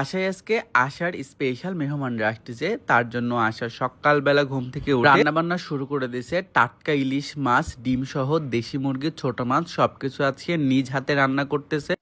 আশায় আজকে আশার স্পেশাল মেহমান রাখতেছে তার জন্য আশা সকালবেলা ঘুম থেকে উঠে রান্না বান্না শুরু করে দিয়েছে। টাটকা ইলিশ মাছ, ডিম সহ দেশি মুরগি ছোট মাছ সবকিছু আছে নিজ হাতে রান্না করতেছে।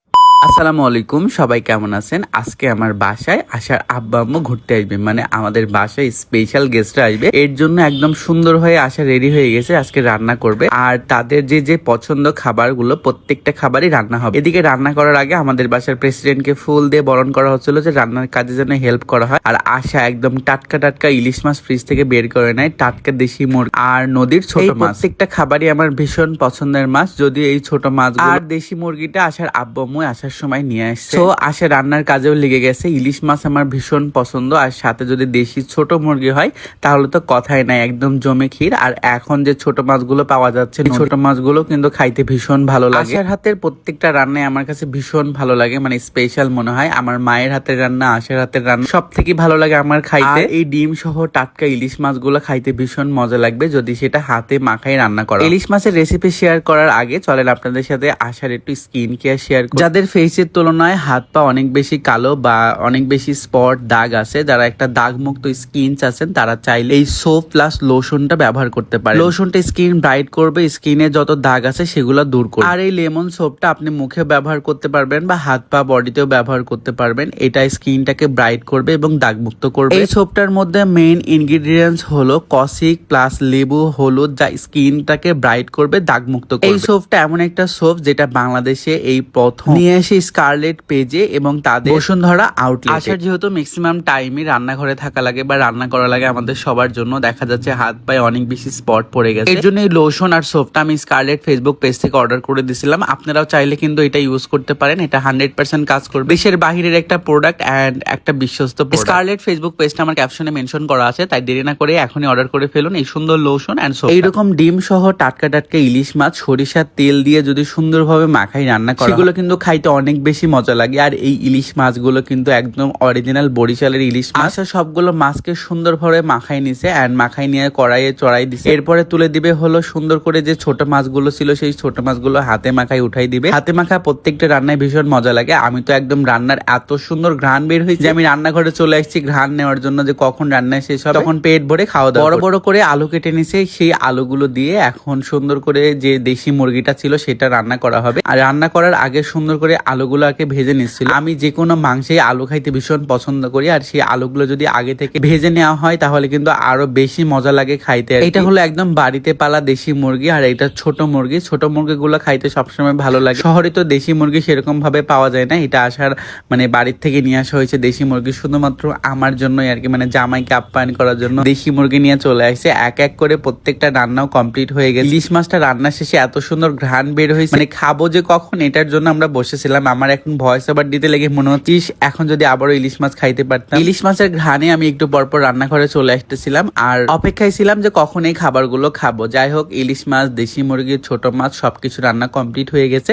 আসসালামু আলাইকুম সবাই কেমন আছেন? আজকে আমার বাসায় আসার আব্বা আম্মু ঘুরতে আসবে। মানে আমাদের বাসায় স্পেশাল গেস্টরা আসবে। এর জন্য একদম সুন্দর হয়ে আসা রেডি হয়ে গেছে আজকে রান্না করবে। আর তাদের যে যে পছন্দ খাবারগুলো প্রত্যেকটা খাবারই রান্না হবে। এদিকে রান্না করার আগে আমাদের বাসার প্রেসিডেন্টকে ফুল দিয়ে বরণ করা হচ্ছিল যে রান্নার কাজে যেন হেল্প করা হয়। আর আশা একদম টাটকা টাটকা ইলিশ মাছ ফ্রিজ থেকে বের করে নেয় টাটকা দেশি মুরগি আর নদীর ছোট মাছ। প্রত্যেকটা খাবারই আমার ভীষণ পছন্দের মাছ যদি এই ছোট মাছ আর দেশি মুরগিটা আসার আব্বু আসার সময় নিয়ে আসছে। তো আসে রান্নার কাজেও লেগে গেছে। ইলিশ মাছ আমার ভীষণ পছন্দ। আর সাথে যদি দেশি ছোট মুরগি হয় তাহলে তো কথাই নাই একদম জমে ক্ষীর। আর এখন যে ছোট মাছগুলো পাওয়া যাচ্ছে ছোট মাছগুলো কিন্তু খাইতে ভীষণ ভালো লাগে। আশার হাতের প্রত্যেকটা রান্নাই আমার কাছে ভীষণ ভালো লাগে মানে স্পেশাল মনে হয়। আমার মায়ের হাতের রান্না আশার হাতের রান্না সব থেকে ভালো লাগে আমার খাইতে। এই ডিম সহ টাটকা ইলিশ মাছগুলো খাইতে ভীষণ মজা লাগবে যদি সেটা হাতে মাখাই রান্না করা ইলিশ মাছের রেসিপি শেয়ার করার আগে চলেন আপনাদের সাথে আশার একটু স্কিন কেয়ার শেয়ার যাদের ফেসের তুলনায় হাত পা অনেক বেশি কালো বা অনেক বেশি স্পট দাগ আছে, যারা একটা দাগ মুক্ত স্কিন আছেন, তারা চাইলে এই সোপ প্লাস লোশনটা ব্যবহার করতে পারে লোশনটা স্কিন ব্রাইট করবে, স্কিনে যত দাগ আছে সেগুলো দূর করবে। আর এই লেমন সোপটা আপনি মুখে ব্যবহার করতে পারবেন বা হাত পা বডিতেও ব্যবহার করতে পারবেন। এটা স্কিনটাকে ব্রাইট করবে এবং দাগ মুক্ত করবে। এই সোপটার মধ্যে মেইন ইনগ্রিডিয়েন্টস হলো কসিক প্লাস লেবু, হলুদ, যা স্কিনটাকে ব্রাইট করবে দাগ মুক্ত করবে। এই সোপটা এমন একটা সোপ যেটা বাংলাদেশে এই প্রথম। নিয়ে স্কারলেট পেজে এবং তাদের বসুন্ধরা আউটলেট আসার যেহেতু ম্যাক্সিমাম টাইমই রান্নাঘরে থাকা লাগে বা রান্না করা লাগে আমাদের সবার জন্য দেখা যাচ্ছে হাত পায়ে অনেক বেশি স্পট পড়ে গেছে। এর জন্য এই লোশন আর সোপটা আমি স্কারলেট ফেসবুক পেজ থেকে অর্ডার করে দিয়েছিলাম আপনারাও চাইলে কিন্তু এটা ইউজ করতে পারেন এটা হান্ড্রেড পার্সেন্ট কাজ করবে। দেশের বাহিরের একটা প্রোডাক্ট অ্যান্ড একটা বিশ্বস্ত স্কারলেট ফেসবুক পেজটা আমার ক্যাপশনে মেনশন করা আছে তাই দেরি না করে এখনই অর্ডার করে ফেলুন এই সুন্দর লোশন অ্যান্ড সোপ এইরকম ডিম সহ টাটকা টাটকা ইলিশ মাছ সরিষার তেল দিয়ে যদি সুন্দরভাবে মাখাই রান্না করা সেগুলো কিন্তু খাইতে অনেক বেশি মজা লাগে। আর এই ইলিশ মাছগুলো কিন্তু একদম অরিজিনাল বরিশালের ইলিশ মাছ। আচ্ছা সবগুলো মাছকে সুন্দরভাবে মাখাই নিছে অ্যান্ড মাখাই নিয়ে কড়াইয়ে চড়াই দিছে। এরপরে তুলে দিবে হলো সুন্দর করে যে ছোট মাছগুলো ছিল সেই ছোট মাছগুলো হাতে মাখাই উঠাই দিবে। হাতে মাখা প্রত্যেকটা রান্নায় ভীষণ মজা লাগে। আমি তো একদম রান্নার এত সুন্দর ঘ্রাণ বের হয়েছে যে আমি রান্নাঘরে চলে আসছি ঘ্রাণ নেওয়ার জন্য যে কখন রান্নায় শেষ হবে। তখন পেট ভরে খাওয়া দাওয়া বড় বড় করে আলু কেটে নিছে সেই আলুগুলো দিয়ে এখন সুন্দর করে যে দেশি মুরগিটা ছিল সেটা রান্না করা হবে। আর রান্না করার আগে সুন্দর করে আলুগুলো আগে ভেজে নিচ্ছিল। আমি যে কোনো মাংসে আলু খাইতে ভীষণ পছন্দ করি, আর সেই আলুগুলো যদি আগে থেকে ভেজে নেওয়া হয়, তাহলে কিন্তু আরও বেশি মজা লাগে খাইতে। এটা হলো একদম বাড়িতে পালা দেশি মুরগি, আর এটা ছোট মুরগি। ছোট মুরগিগুলো খাইতে সবসময় ভালো লাগে। শহরে তো দেশি মুরগি সেরকম ভাবে পাওয়া যায় না। এটা আসার মানে বাড়ির থেকে নিয়ে আসা হয়েছে দেশি মুরগি। শুধুমাত্র আমার জন্যই আর কি মানে জামাইকে আপ্যায়ন করার জন্য দেশি মুরগি নিয়ে চলে আসছে। এক এক করে প্রত্যেকটা রান্নাও কমপ্লিট হয়ে গেছে। ইলিশ মাছটা রান্না শেষে এত সুন্দর ঘ্রাণ বের হয়েছে। মানে খাব যে কখন, এটার জন্য আমরা বসেছিলাম। আমার এখন ভয়েস ওভার দিতে লেগে মনে হচ্ছে এখন যদি আবারও ইলিশ মাছ খাইতে পারতাম। ইলিশ মাছের ঘ্রাণে আমি একটু পরপর রান্নাঘরে চলে আসতেছিলাম আর অপেক্ষায় ছিলাম যে কখন এই খাবারগুলো খাব। যাই হোক, ইলিশ মাছ, দেশি মুরগি, ছোট মাছ, সবকিছু রান্না কমপ্লিট হয়ে গেছে।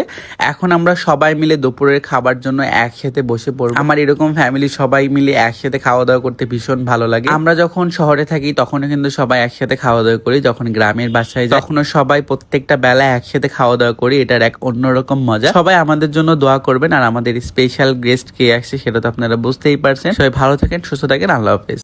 এখন আমরা সবাই মিলে দুপুরের খাবার জন্য একসাথে বসে পড়ব। আমার এরকম ফ্যামিলি সবাই মিলে একসাথে খাওয়া দাওয়া করতে ভীষণ ভালো লাগে। আমরা যখন শহরে থাকি, তখনও কিন্তু সবাই একসাথে খাওয়া দাওয়া করি, যখন গ্রামের বাসায় তখনও সবাই প্রত্যেকটা বেলা একসাথে খাওয়া দাওয়া করি, এটার এক অন্যরকম মজা। সবাই আমাদের জন্য দোয়া করবেন। আর আমাদের স্পেশাল গেস্ট কে আসছে, সেটা তো আপনারা বুঝতেই পারছেন। সবাই ভালো থাকেন, সুস্থ থাকেন। আল্লাহ হাফেজ।